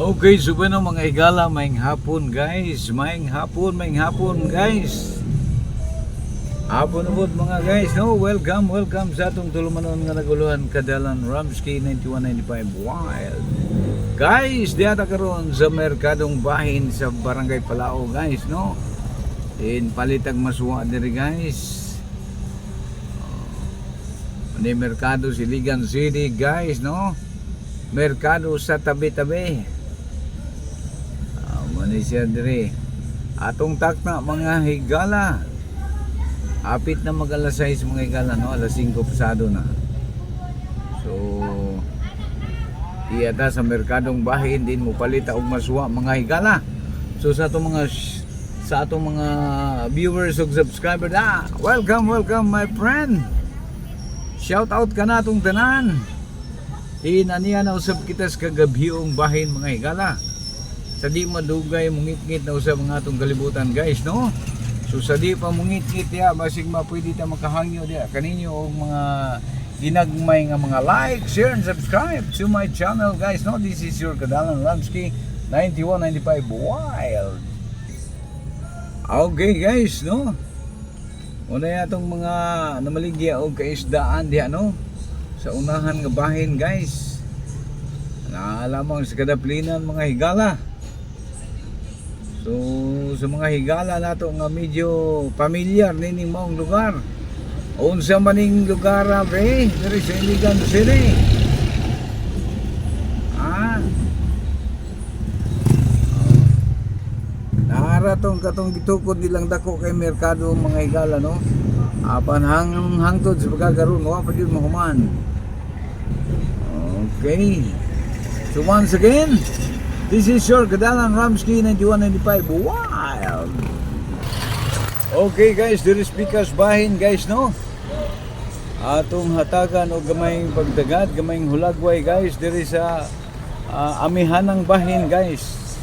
Okay, suba ng mga igala, maing hapon guys. Maing hapon, maing hapon guys. Hapon na po mga guys. No, welcome, welcome sa atong tulumanon nga naguluhan kadalan Ramsky 9195 Wild. Guys, di ata karon sa merkadong bahin sa Barangay Palao guys, no? In palitag masuwa diri guys. Ni merkado Siligan City guys, no? Merkado sa tabi-tabi. Ah, mani siya dire. Atong takna mga higala. Apit na mag alas 6 mga higala, no? Alas 5 pasado na. So, iyata sa merkadong bahin din mo palita og maswa mga higala. So sa atong mga sa atong mga viewers ug subscriber na, welcome, welcome my friend. Shout out ka na atong tanan. Inaniya na usab kita sa kagabhiyong bahin mga higala. Sa di madugay mungit-ngit na usab mga atong kalibutan guys no. So sa di pa mungit-ngit ya basig ma pwede ta makahangyo dia kaninyo og mga ginagmay nga mga like, share and subscribe to my channel guys no. This is your Kadalan Ramsky 9195 Wild. Okay guys no. Una yatong mga namaligya o kaisdaan diha no sa unahan nga bahin guys. Naalamang sa kadaplinan mga higala. So sa mga higala nato nga medyo pamilyar nining maong lugar. Unsa maning lugar pre? Diri sa Iligan City. Ah. Nara tong katong gitukod nilang dako kay merkado mga higala no. Apan hang hangtod sa pagkakaroon wa pa gyud mahuman. Okay. So once again, this is your Kadalan Ramsky 9195 Wild. Okay guys, there is Pikas Bahin guys no. Atong hatagan og gamayng pagdagad, gamayng hulagway guys, diri sa ah, amihanang bahin guys.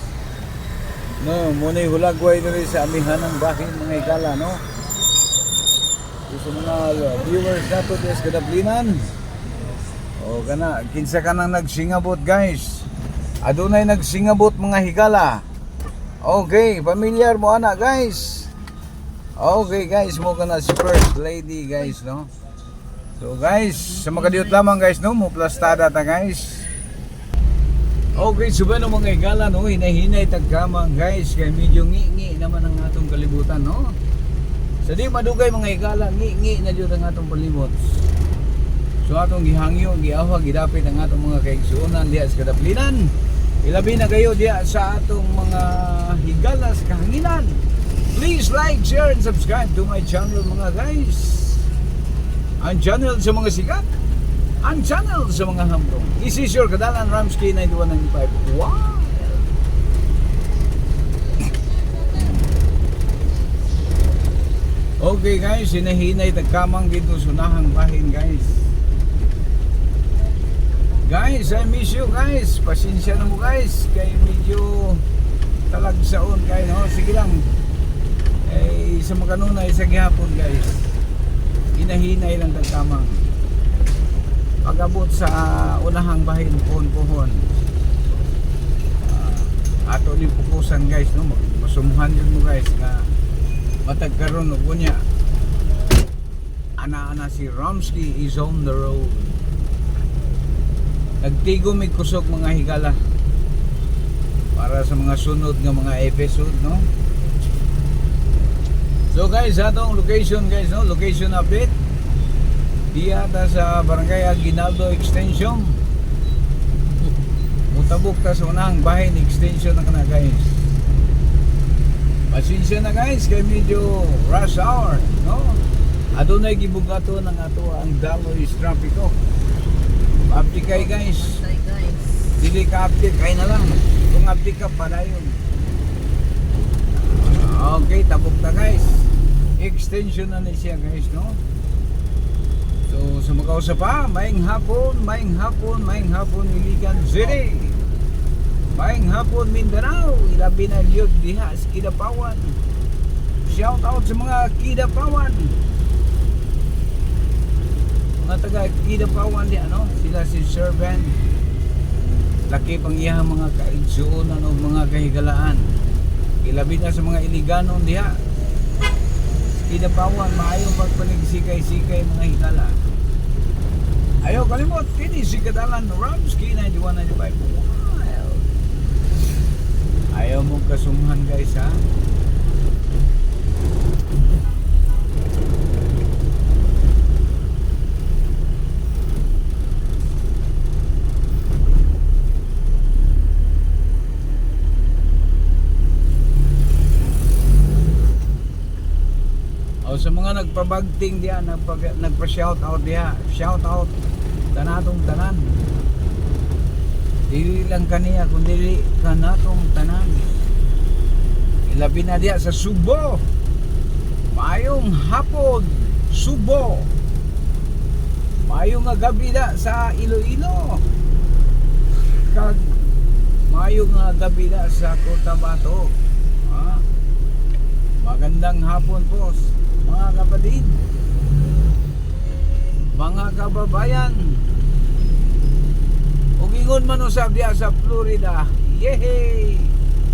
No, muna hulagway diri sa amihanang bahin mga igala no. Sa mga viewers nato des kadaplinan. O kana, kinsa ka nang nagsingabot guys. Adunay nagsingabot mga higala. Okay, familiar mo ana guys. Okay guys, mo kana si first lady guys no. So guys, sa makadiyot lamang guys no, mo plastada ta guys. Okay, suba no mga higala no, hinahinay tagkamang guys kay medyo ngi-ngi naman ang atong kalibutan no. Sa di madugay mga higala, ngi-ngi na jud ang atong palibot. So atong gihangyo, giawha, gidapit ang atong mga kaigsuonan diya sa kadaplinan. Ilabi na kayo diya sa atong mga higala sa kahanginan. Please like, share, and subscribe to my channel mga guys. Ang channel sa mga sikat. Ang channel sa mga hamdong. This is your Kadalan Ramsky 9195. Wow! Okay guys, hinahinay tagkamang dito sunahang bahin guys. Guys, I miss you guys. Pasensya na mo guys. Kay medyo talagsaon kayo no. Sige lang. Eh, sa makanunay sa gihapon guys. Hinahinay lang tagkamang. Pagabot sa unahang bahin pohon-pohon. Uh, ato ni pupusan guys no. Masumuhan yun mo guys nga matag karon og unya ana-ana si Romsky is on the road nagtigo may kusog mga higala para sa mga sunod nga mga episode no? So guys atong location guys no? Location update. Diya ta sa barangay Aguinaldo extension. Mutabok ta sa unahang bahay ni extension na kana guys. Pasensya na guys, kay medyo rush hour, no? Adunay gibugato ng ato ang daloy traffico. Update kay guys. Dili ka update kay na lang. Kung update ka para yun. Okay, tabok na guys. Extension na ni siya guys, no? So, sa mga pa, maing hapon, maing hapon, maing hapon Iligan City. Maing hapon Mindanao, ilabi na yun diha sa Kidapawan. Shout out sa mga Kidapawan. Mga taga Kidapawan di ano, sila si Sir laki pang iyang mga kaigsuonan o mga kahigalaan. Ilabi na sa mga iliganon diha. Kinapawan maayong pagpanigsikay-sikay mga higala. Ayaw kalimot kini si Kadalan Ramsky 9195 Wild. Ayaw mong kasumhan guys ha O sa mga nagpabagting diya, nagpag, nagpa-shout out diya, shout out tanatong tanan. Dili lang kaniya kundi kanatong tanan. Ilabi na diya sa Subo. Mayong hapon, Subo. Mayong nga gabi da sa Iloilo. Kag mayong nga gabi da sa Cotabato. Ha? Magandang hapon po mga kapatid. Mga kababayan. Ug ingon man usab diha sa Florida. Yehey!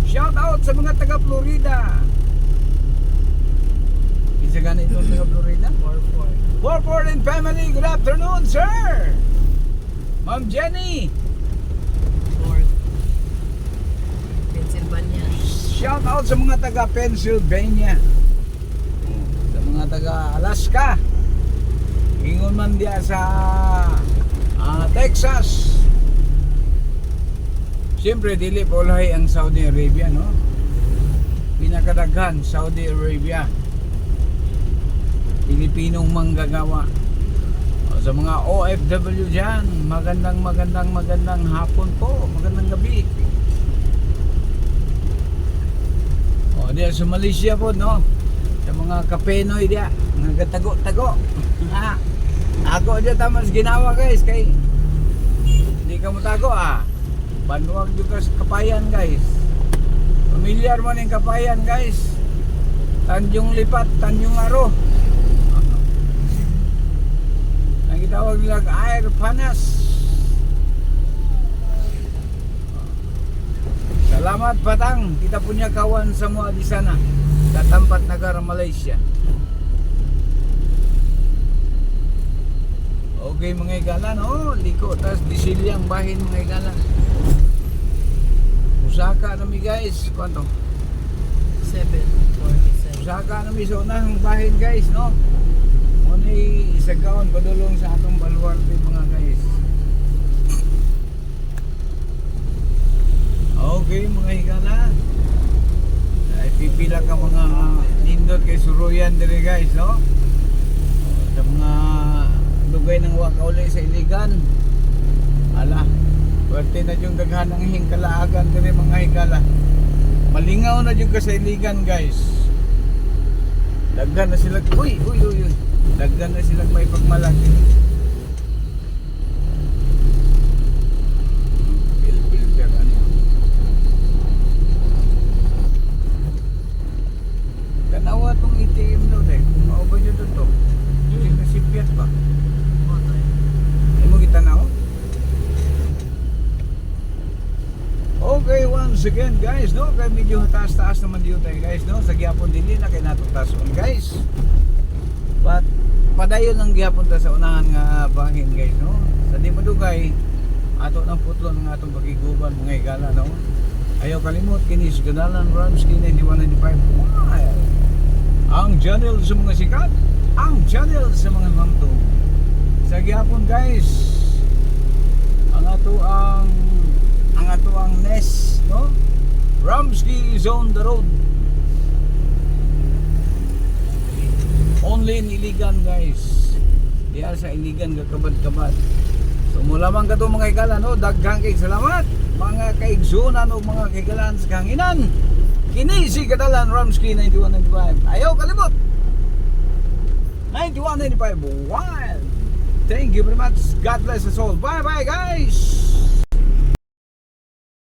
Shout out sa mga taga Florida. Isa ganito taga Florida? 44 and family. Good afternoon sir! Ma'am Jenny! Pennsylvania. Shout out sa mga taga Pennsylvania. Mga taga Alaska. Ingon man diya sa ah, Texas. Siyempre dili ulahi ang Saudi Arabia, no? Pinakadaghan Saudi Arabia. Pilipinong manggagawa. O, sa mga OFW dyan, magandang magandang magandang hapon po, magandang gabi. O, diya sa Malaysia po, no? Sa mga kapenoy diya, mga tago-tago. Ha? Ako diya tamas ginawa guys, kay hindi ka mutago ah. Banwag juga sa kapayan guys. Pamilyar mo ng kapayan guys. Tanjung Lipat, Tanjung Aro. Ang gitawag nila air panas. Salamat Batang, kita punya kawan semua di sana. Sa tempat negara Malaysia. Okay mga igalan, oh, liko tas disilyang bahin mga igalan. Usaka na mi guys, kwanto? 747. Usaka na mi sa unang bahin guys, no? Muna isagaon padulong sa atong baluarte mga guys. Okay mga higala. Ay pipila ka mga nindot kay suruyan dire guys, no? Sa mga lugay ng wakauli sa iligan. Ala, pwerte na yung daghan ng hingkalaagan dire mga higala. Malingaw na yung ka sa iligan guys. Daghan na sila, uy, uy, uy, uy. Daghan na sila may pagmalaki. Pil-pil ano. Tanawa tong ATM daw deh. Mao ba yun to? Yung nasipyat ba? Ay mo kita na Okay, once again guys, no? Kaya medyo taas-taas naman dito tayo guys, no? Sa gyapon din na kay natong tason guys. But padayon ang gyapon ta sa unahan nga bahin guys, no? Sa di madugay ato nang putlon ng atong pagiguban mga igala, no? Ayaw kalimot kini sa Ganalan Ramsky 9195 Wild. Ang channel sa mga sikat, ang channel sa mga hamtong. Sa gyapon guys, ang ato ang ang ato ang NES, no? Ramsky is on the road. Only in Iligan, guys. Diya sa Iligan kakabad-kabad. So mula man kato mga igala, no? Daghang kay salamat mga kaigsunan o mga kaigalan sa kanginan. Kini si Kadalan Ramsky 9195. Ayaw kalimot. 9195 Wild. Thank you very much. God bless us all. Bye bye guys.